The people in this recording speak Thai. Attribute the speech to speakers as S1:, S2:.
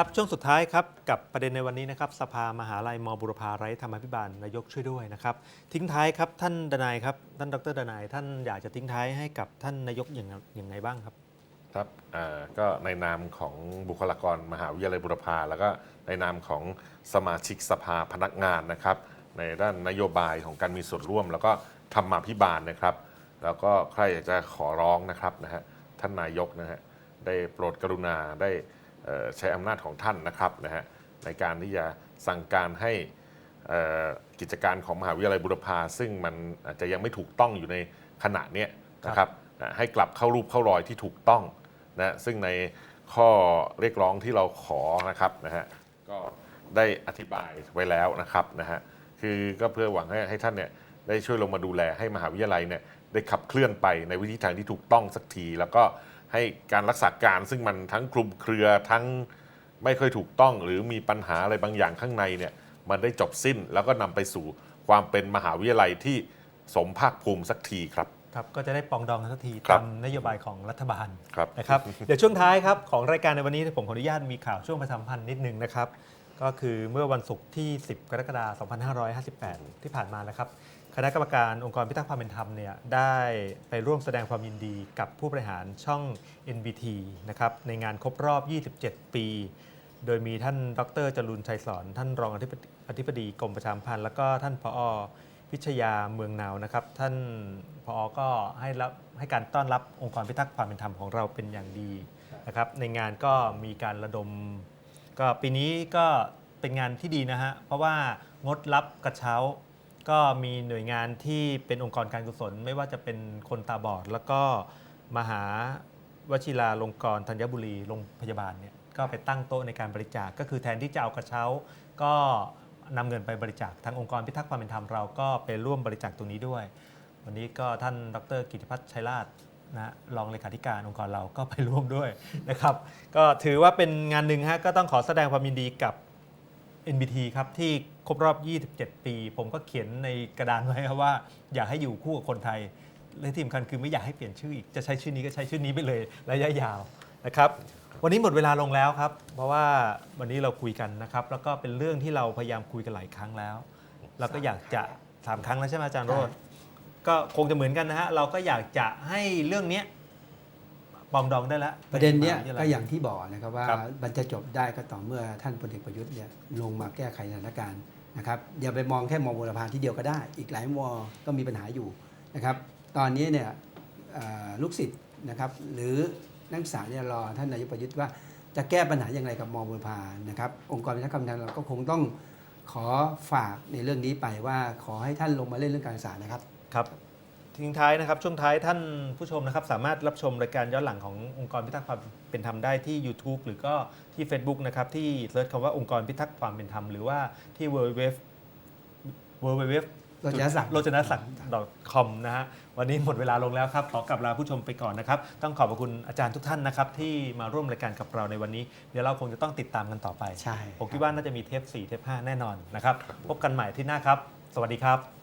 S1: ครับช่วงสุดท้ายครับกับประเด็นในวันนี้นะครับสภามหาลัยมบุรพาไร้ธรรมาภิบาลนายกช่วยด้วยนะครับ ทิ้งท้ายครับท่านดนายครับท่านดรดนายท่านอยากจะทิ้งท้ายให้กับท่านนายกอย่างอย่างไงบ้างครับ
S2: ครับอ่าก็ในนามของบุคลากรมหาวิทยาลัยบุรพา แล้วก็ในนามของสมาชิกสภาพนักงานนะครับ ในด้านนโยบายของการมีส่วนร่วม แล้วก็ธรรมาภิบาลนะครับ แล้วก็ใครอยากจะขอร้องนะครับนะฮะท่านนายกนะฮะได้โปรดกรุณาได้ ใช้อำนาจของท่านนะครับนะฮะในการที่จะสั่งการให้เอ่อกิจการของมหาวิทยาลัยบุรพาซึ่งมันอาจจะยังไม่ถูกต้องอยู่ในขณะเนี้ยนะครับนะให้กลับเข้ารูปเข้ารอยที่ถูกต้องนะซึ่งในข้อเรียกร้องที่เราขอนะครับนะฮะก็ได้อธิบายไว้แล้วนะครับนะฮะคือก็เพื่อหวังให้ให้ท่านเนี่ยได้ช่วยลงมาดูแลให้มหาวิทยาลัยเนี่ยได้ขับเคลื่อนไปในวิธีทางที่ถูกต้องสักที แล้วก็ ให้การรักษาการซึ่งมันทั้งคลุมเครือทั้งไม่ค่อยถูกต้องหรือมีปัญหาอะไรบางอย่างข้างในเนี่ยมันได้จบสิ้นแล้วก็นำไปสู่ความเป็นมหาวิทยาลัยที่สมภาคภูมิสักทีครับ
S1: ครับก็จะได้ปรองดองกันสักที
S2: ครั
S1: ตา
S2: บ
S1: มนโยบายของรัฐบาล
S2: ครับ
S1: นะครับ เดี๋ยวช่วงท้ายครับของรายการในวันนี้ผมขออนุญาตมีข่าวช่วงประชาสัมพันธ์นิดนึงนะครับ ก็คือเมื่อวันศุกร์ที่ 10 กรกฎาคม 2558 ที่ผ่านมานะครับ คณะกรรมการองค์กรพิทักษ์ความเป็นธรรมเนี่ยได้ไปร่วมแสดงความยินดีกับผู้บริหารช่อง NBT นะครับในงานครบรอบ 27 ปี โดยมีท่านดรจรุนชัยสอน ท่านรองอธิบดีอธิบดีกรมประชาสัมพันธ์ แล้วก็ท่านผอพิชยาเมืองนาวนะครับ ท่านผอก็ให้รับให้การต้อนรับองค์กรพิทักษ์ความเป็นธรรมของเราเป็นอย่างดีนะครับในงานก็มีการระดม ก็ปีนี้ก็เป็นงานที่ดีนะฮะ เพราะว่างดรับกระเช้า ก็มีหน่วยงานที่เป็นองค์กรการกุศล ไม่ว่าจะเป็นคนตาบอด แล้วก็มหาวชิราลงกรณ์ธัญบุรีโรงพยาบาลเนี่ยก็ไปตั้งโต๊ะในการบริจาคก็คือแทนที่จะเอากระเช้า ก็นำเงินไปบริจาคทางองค์กรพิทักษ์ความเป็นธรรมเราก็ไปร่วมบริจาคตรงนี้ด้วย วันนี้ก็ท่านดรกิติพัฒน์ชัยราช นะรองเลขาธิการองค์กรเราก็ไปร่วมด้วยนะครับ ก็ถือว่าเป็นงานหนึ่งฮะก็ต้องขอแสดงความยินดีกับ NBT ครับที่ครบรอบ 27 ปี ผมก็เขียนในกระดานไว้ครับว่า อยากให้อยู่คู่กับคนไทย และที่สำคัญคือไม่อยากให้เปลี่ยนชื่ออีก จะใช้ชื่อนี้ก็ใช้ชื่อนี้ไปเลยระยะยาวนะครับ วันนี้หมดเวลาลงแล้วครับ เพราะว่าวันนี้เราคุยกันนะครับ แล้วก็เป็นเรื่องที่เราพยายามคุยกันหลายครั้งแล้วเราก็อยากจะสามครั้งแล้วใช่ไหมอาจารย์โรจน์ ก็คงจะเหมือนกันนะฮะ เราก็อยากจะให้เรื่องเนี้ยปรองดองได้แล้ว
S3: ประเด็นเนี้ย
S1: ใมหาวิท
S3: ก็
S1: ลั
S3: อย่างที่บอกนะครับว่า
S1: ครับ
S3: มันจะจบได้ก็ต่อเมื่อท่านพลเอกประยุทธ์เนี่ยลงมาแก้ไขสถานการณ์นะครับอย่าไปมองแค่มองบุรพาที่เดียวก็ได้ อีกหลายวอก็มีปัญหาอยู่นะครับตอนนี้เนี่ยเอ่อลูกศิษย์นะครับหรือนักศึกษาเนี่ยรอท่านนายกประยุทธ์ว่าจะแก้ปัญหาอย่างไรกับมองบุรพานะครับองค์กรพิทักษ์คำทานเราก็คงต้องขอฝากในเรื่องนี้ไปว่าขอให้ท่านลงมาเล่นเรื่องการศึกษานะครับ
S1: ครับทิ้งท้ายนะครับช่วงท้ายท่านผู้ชมนะครับ สามารถรับชมรายการย้อนหลังขององค์กรพิทักษ์ความเป็นธรรมได้ที่ YouTube หรือก็ที่ Facebook นะครับที่เซิร์ชคำว่าองค์กรพิทักษ์ความเป็นธรรม หรือว่าที่ www www
S3: โรจนศักดิ์
S1: โรจนศักดิ์ .com นะฮะวันนี้หมดเวลาลงแล้วครับ ขอกลับลาผู้ชมไปก่อนนะครับ ต้องขอบพระคุณอาจารย์ทุกท่านนะครับ ที่มาร่วมรายการกับเราในวันนี้ เดี๋ยวเราคงจะต้องติดตามกันต่อไป
S3: ใช่
S1: ผมคิดว่าน่าจะมีเทป 4 เทป 5 แน่นอนนะครับ พบกันใหม่ที่หน้าครับ สวัสดีครับ